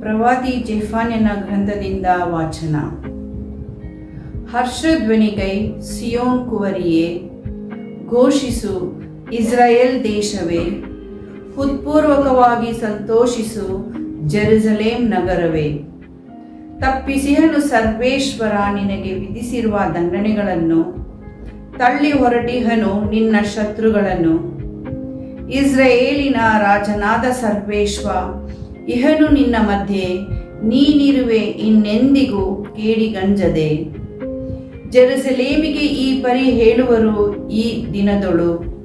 ಪ್ರವಾದಿ ಜೆಫಾನ್ಯನ ಗ್ರಂಥದಿಂದ ವಾಚನ. ಹರ್ಷಧ್ವನಿಗೈ ಸಿಯೋನ್ ಕುವರಿಯೇ, ಘೋಷಿಸು ಇಸ್ರಾಯೇಲ್ ದೇಶವೇ, ಹೃತ್ಪೂರ್ವಕವಾಗಿ ಸಂತೋಷಿಸು ಜೆರುಸಲೇಂ ನಗರವೇ. ತಪ್ಪಿಸಿಹನು ಸರ್ವೇಶ್ವರ, ನಿನಗೆ ವಿಧಿಸಿರುವ ದಂಡನೆಗಳನ್ನು, ತಳ್ಳಿ ಹೊರಟಿಹನು ನಿನ್ನ ಶತ್ರುಗಳನ್ನು. ಇಸ್ರಾಯೇಲಿನ ರಾಜನಾದ ಸರ್ವೇಶ್ವ ಇಹನು ನಿನ್ನ ಮಧ್ಯೆ, ನೀನಿರುವೆ ಇನ್ನೆಂದಿಗೂ ಕೇಡಿಗಂಜದೆ. ಜೆರುಸಲೇಮಿಗೆ ಈ ಪರಿ ಹೇಳುವರು ಈ ದಿನದೊಳು.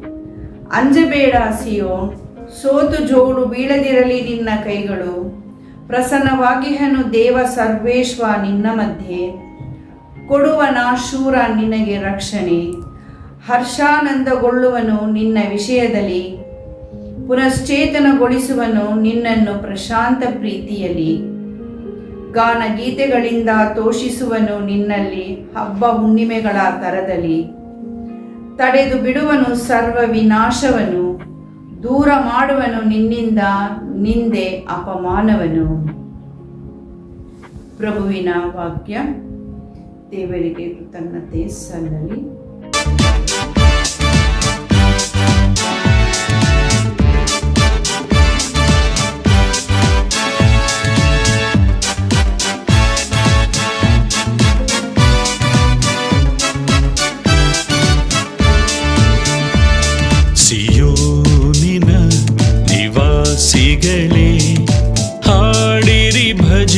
ಅಂಜಬೇಡ ಸಿಯೋ, ಸೋತು ಜೋಡು ಬೀಳದಿರಲಿ ನಿನ್ನ ಕೈಗಳು. ಪ್ರಸನ್ನವಾಗಿಹನು ದೇವ ಸರ್ವೇಶ್ವ ನಿನ್ನ ಮಧ್ಯೆ. ಕೊಡುವ ಶೂರ ನಿನಗೆ ರಕ್ಷಣೆ. ಹರ್ಷಾನಂದಗೊಳ್ಳುವನು ನಿನ್ನ ವಿಷಯದಲ್ಲಿ. ಪುನಶ್ಚೇತನಗೊಳಿಸುವನು ನಿನ್ನನ್ನು ಪ್ರಶಾಂತ ಪ್ರೀತಿಯಲ್ಲಿ. ಗಾನ ಗೀತೆಗಳಿಂದ ತೋಷಿಸುವನು ನಿನ್ನಲ್ಲಿ ಹಬ್ಬ ಹುಣ್ಣಿಮೆಗಳ ತರದಲ್ಲಿ. ತಡೆದು ಬಿಡುವನು ಸರ್ವ ವಿನಾಶವನು. ದೂರ ಮಾಡುವನು ನಿನ್ನಿಂದ ನಿಂದೆ ಅಪಮಾನವನು. ಪ್ರಭುವಿನ ವಾಕ್ಯ, ದೇವರಿಗೆ ಕೃತಜ್ಞತೆ ಸಲ್ಲಲಿ.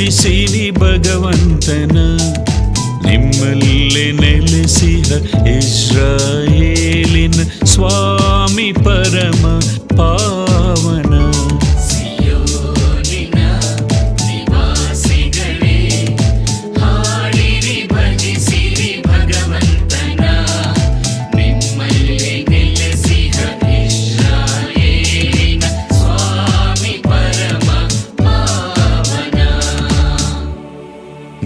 ಭಜಿಸಿರಿ ಭಗವಂತನ ನಿಮ್ಮಲ್ಲಿ ನೆಲೆಸಿದ ಇಸ್ರಾಯೇಲಿನ ಸ್ವಾಮಿ ಪರಮ ಪಾವನ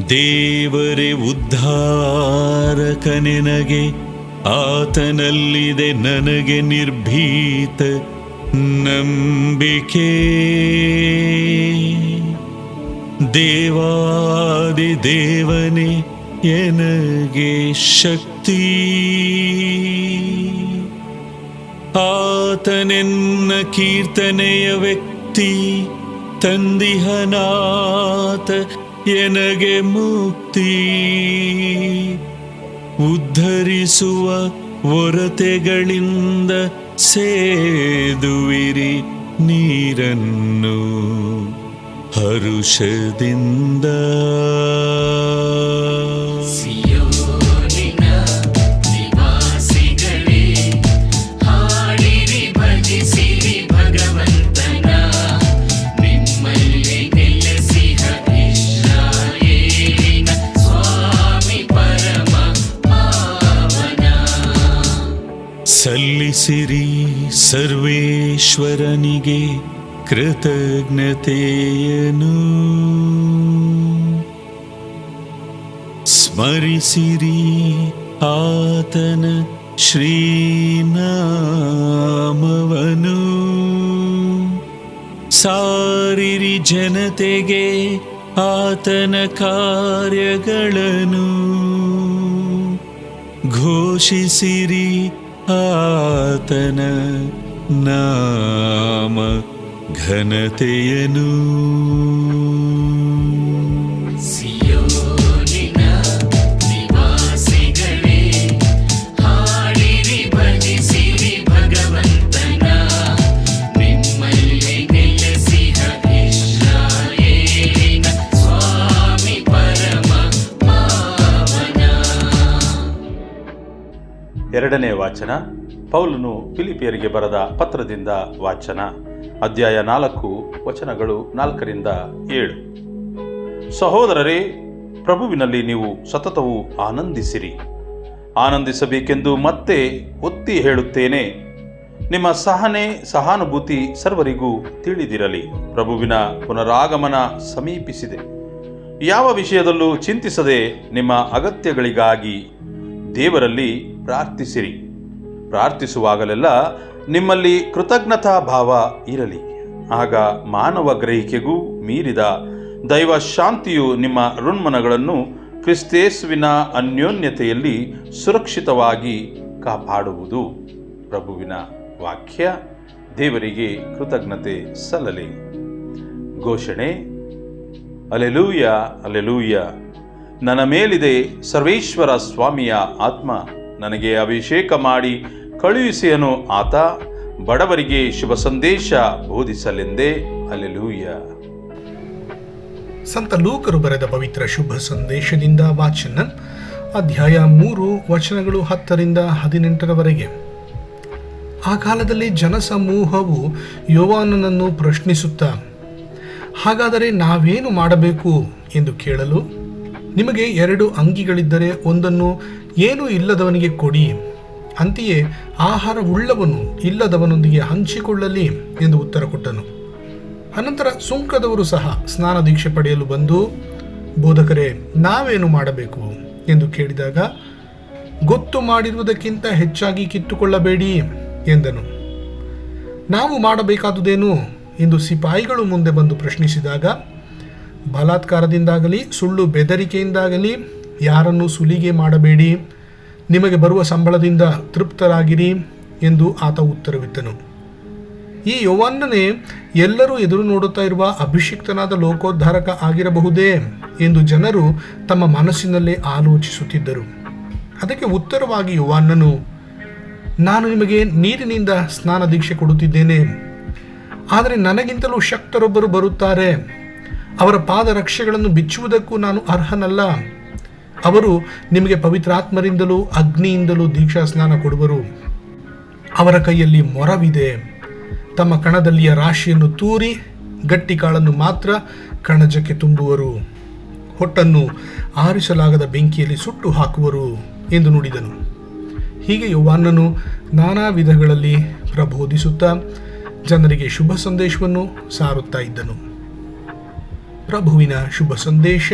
ದೇವರೇ ಉದ್ಧಾರಕನೆನಗೆ ಆತನಲ್ಲಿದೆ ನನಗೆ ನಿರ್ಭೀತ ನಂಬಿಕೆ. ದೇವಾದಿ ದೇವನೇ ಎನಗೆ ಶಕ್ತಿ. ಆತನೆನ್ನ ಕೀರ್ತನೆಯ ವ್ಯಕ್ತಿ ತಂದಿಹನಾಥ ಎನಗೆ ಮುಕ್ತಿ? ಉದ್ಧರಿಸುವ ಒರತೆಗಳಿಂದ ಸೇದುವಿರಿ ನೀರನ್ನು ಹರುಷದಿಂದ. ಸಲ್ಲಿಸಿರಿ ಸರ್ವೇಶ್ವರನಿಗೆ ಕೃತಜ್ಞತೆಯನು ಸ್ಮರಿಸಿರಿ ಆತನ ಶ್ರೀನಾಮವನು. ಸಾರಿರಿ ಜನತೆಗೆ ಆತನ ಕಾರ್ಯಗಳನ್ನು. ಘೋಷಿಸಿರಿ ಆತನ ನಾಮ ಘನತೆಯನು ಎರಡನೇ ವಾಚನ, ಪೌಲನು ಫಿಲಿಪಿಯರಿಗೆ ಬರೆದ ಪತ್ರದಿಂದ ವಾಚನ. ಅಧ್ಯಾಯ ನಾಲ್ಕು, ವಚನಗಳು ನಾಲ್ಕರಿಂದ ಏಳು. ಸಹೋದರರೇ, ಪ್ರಭುವಿನಲ್ಲಿ ನೀವು ಸತತವೂ ಆನಂದಿಸಿರಿ. ಆನಂದಿಸಬೇಕೆಂದು ಮತ್ತೆ ಒತ್ತಿ ಹೇಳುತ್ತೇನೆ. ನಿಮ್ಮ ಸಹನೆ, ಸಹಾನುಭೂತಿ ಸರ್ವರಿಗೂ ತಿಳಿದಿರಲಿ. ಪ್ರಭುವಿನ ಪುನರಾಗಮನ ಸಮೀಪಿಸಿದೆ. ಯಾವ ವಿಷಯದಲ್ಲೂ ಚಿಂತಿಸದೆ ನಿಮ್ಮ ಅಗತ್ಯಗಳಿಗಾಗಿ ದೇವರಲ್ಲಿ ಪ್ರಾರ್ಥಿಸಿರಿ. ಪ್ರಾರ್ಥಿಸುವಾಗಲೆಲ್ಲ ನಿಮ್ಮಲ್ಲಿ ಕೃತಜ್ಞತಾ ಭಾವ ಇರಲಿ. ಆಗ ಮಾನವ ಗ್ರಹಿಕೆಗೂ ಮೀರಿದ ದೈವ ಶಾಂತಿಯು ನಿಮ್ಮ ಋಣ್ಮನಗಳನ್ನು ಕ್ರಿಸ್ತೇಸುವಿನ ಅನ್ಯೋನ್ಯತೆಯಲ್ಲಿ ಸುರಕ್ಷಿತವಾಗಿ ಕಾಪಾಡುವುದು. ಪ್ರಭುವಿನ ವಾಕ್ಯ, ದೇವರಿಗೆ ಕೃತಜ್ಞತೆ ಸಲ್ಲಲಿ. ಘೋಷಣೆ, ಅಲೆಲೂಯ ಅಲೆಲೂಯ, ನನ್ನ ಮೇಲಿದೆ ಸರ್ವೇಶ್ವರ ಸ್ವಾಮಿಯ ಆತ್ಮ. ನನಗೆ ಅಭಿಷೇಕ ಮಾಡಿ ಕಳುಹಿಸಿಯನು ಆತ, ಬಡವರಿಗೆ ಶುಭ ಸಂದೇಶ ಬೋಧಿಸಲೆಂದೇ. ಅಲೆಲೂಯ ಸಂತ ಲೂಕರು ಬರೆದ ಪವಿತ್ರ ಶುಭ ಸಂದೇಶದಿಂದ ವಾಚನ, ಅಧ್ಯಾಯ ಮೂರು, ವಚನಗಳು ಹತ್ತರಿಂದ ಹದಿನೆಂಟರವರೆಗೆ. ಆ ಕಾಲದಲ್ಲಿ ಜನಸಮೂಹವು ಯೋವಾನನನ್ನು ಪ್ರಶ್ನಿಸುತ್ತಾ, ಹಾಗಾದರೆ ನಾವೇನು ಮಾಡಬೇಕು ಎಂದು ಕೇಳಲು, ನಿಮಗೆ ಎರಡು ಅಂಗಿಗಳಿದ್ದರೆ ಒಂದನ್ನು ಏನೂ ಇಲ್ಲದವನಿಗೆ ಕೊಡಿ. ಅಂತೆಯೇ ಆಹಾರವುಳ್ಳವನು ಇಲ್ಲದವನೊಂದಿಗೆ ಹಂಚಿಕೊಳ್ಳಲಿ ಎಂದು ಉತ್ತರ ಕೊಟ್ಟನು. ಅನಂತರ ಸುಂಕದವರು ಸಹ ಸ್ನಾನ ದೀಕ್ಷೆ ಪಡೆಯಲು ಬಂದು, ಬೋಧಕರೇ, ನಾವೇನು ಮಾಡಬೇಕು? ಎಂದು ಕೇಳಿದಾಗ, ಗೊತ್ತು ಮಾಡಿರುವುದಕ್ಕಿಂತ ಹೆಚ್ಚಾಗಿ ಕಿತ್ತುಕೊಳ್ಳಬೇಡಿ ಎಂದನು. ನಾವು ಮಾಡಬೇಕಾದುದೇನು? ಎಂದು ಸಿಪಾಯಿಗಳು ಮುಂದೆ ಬಂದು ಪ್ರಶ್ನಿಸಿದಾಗ, ಬಲಾತ್ಕಾರದಿಂದಾಗಲಿ, ಸುಳ್ಳು ಬೆದರಿಕೆಯಿಂದಾಗಲಿ ಯಾರನ್ನು ಸುಲಿಗೆ ಮಾಡಬೇಡಿ. ನಿಮಗೆ ಬರುವ ಸಂಬಳದಿಂದ ತೃಪ್ತರಾಗಿರಿ ಎಂದು ಆತ ಉತ್ತರವಿತ್ತನು. ಈ ಯೌವನ್ನನೇ ಎಲ್ಲರೂ ಎದುರು ನೋಡುತ್ತಾ ಇರುವ ಅಭಿಷಿಕ್ತನಾದ ಲೋಕೋದ್ಧಾರಕ ಆಗಿರಬಹುದೇ ಎಂದು ಜನರು ತಮ್ಮ ಮನಸ್ಸಿನಲ್ಲೇ ಆಲೋಚಿಸುತ್ತಿದ್ದರು. ಅದಕ್ಕೆ ಉತ್ತರವಾಗಿ ಯುವಾನ್ನನು ನಾನು ನಿಮಗೆ ನೀರಿನಿಂದ ಸ್ನಾನ ದೀಕ್ಷೆ ಕೊಡುತ್ತಿದ್ದೇನೆ. ಆದರೆ ನನಗಿಂತಲೂ ಶಕ್ತರೊಬ್ಬರು ಬರುತ್ತಾರೆ. ಅವರ ಪಾದರಕ್ಷೆಗಳನ್ನು ಬಿಚ್ಚುವುದಕ್ಕೂ ನಾನು ಅರ್ಹನಲ್ಲ. ಅವರು ನಿಮಗೆ ಪವಿತ್ರಾತ್ಮರಿಂದಲೂ ಅಗ್ನಿಯಿಂದಲೂ ದೀಕ್ಷಾ ಸ್ನಾನ ಕೊಡುವರು. ಅವರ ಕೈಯಲ್ಲಿ ಮೊರವಿದೆ. ತಮ್ಮ ಕಣದಲ್ಲಿಯ ರಾಶಿಯನ್ನು ತೂರಿ ಗಟ್ಟಿ ಕಾಳನ್ನು ಮಾತ್ರ ಕಣಜಕ್ಕೆ ತುಂಬುವರು. ಹೊಟ್ಟನ್ನು ಆರಿಸಲಾಗದ ಬೆಂಕಿಯಲ್ಲಿ ಸುಟ್ಟು ಹಾಕುವರು ಎಂದು ನುಡಿದನು. ಹೀಗೆ ಯುವಾನನು ನಾನಾ ವಿಧಗಳಲ್ಲಿ ಪ್ರಬೋಧಿಸುತ್ತಾ ಜನರಿಗೆ ಶುಭ ಸಂದೇಶವನ್ನು ಸಾರುತ್ತಾ ಇದ್ದನು. ಪ್ರಭುವಿನ ಶುಭ ಸಂದೇಶ